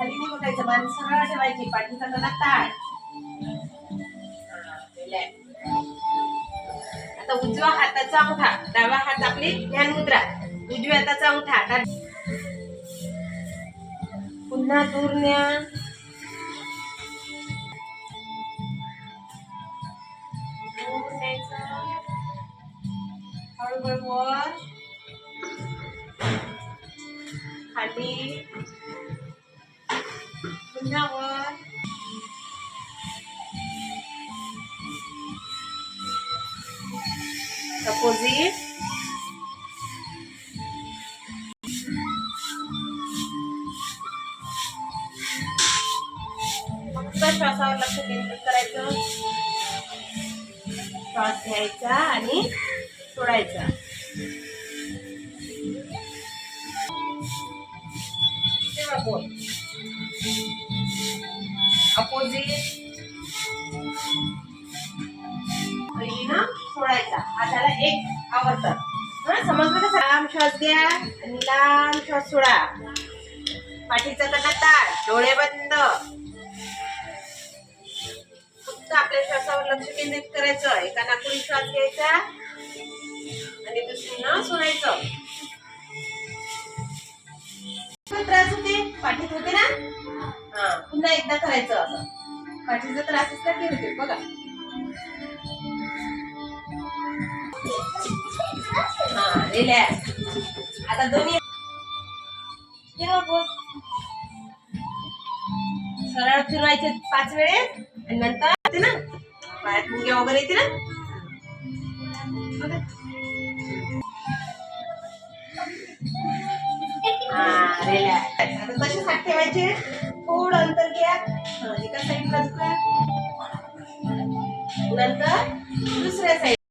खाली नाही बघायचं मान सरळ ठेवायची पाठीचा कणा ताट हा, relax. आता उजव्या हाताचा अंगठा डावा हात आपली ध्यान मुद्रा उजव्या हाताचा अंगठा आता पुन्हा दूर न्या दूर न्यायचं. हळूहळू वर खाली पुन्हा अपोजिट फक्त श्वासावर लक्ष केंद्रित करायचं श्वास घ्यायचा आणि सोडायचा तेव्हा बोल सोडायचा एक आवडतात हा समजलं का? लांब श्वास घ्या आणि लांब श्वास सोडा. पाठीचा कणा ताळ डोळे बंद. फक्त आपल्या श्वासावर लक्ष केंद्रित करायचं. एका नाकून श्वास घ्यायचा आणि दुसरीनं सोडायचं. त्रास होते. पाठीत होते ना? हा पुन्हा एकदा करायचं असं. पाठीचा त्रास असला की होते बघा. रिलॅक्स आता दोन्ही सरळ फिरवायचे पाच वेळेस आणि नंतर येते ना? पायात मुंग्या वगैरे येते ना? बघा. हा, तसेच हात ठेवायचे? थोडं अंतर घ्या. एका साईडला नंतर दुसऱ्या साईड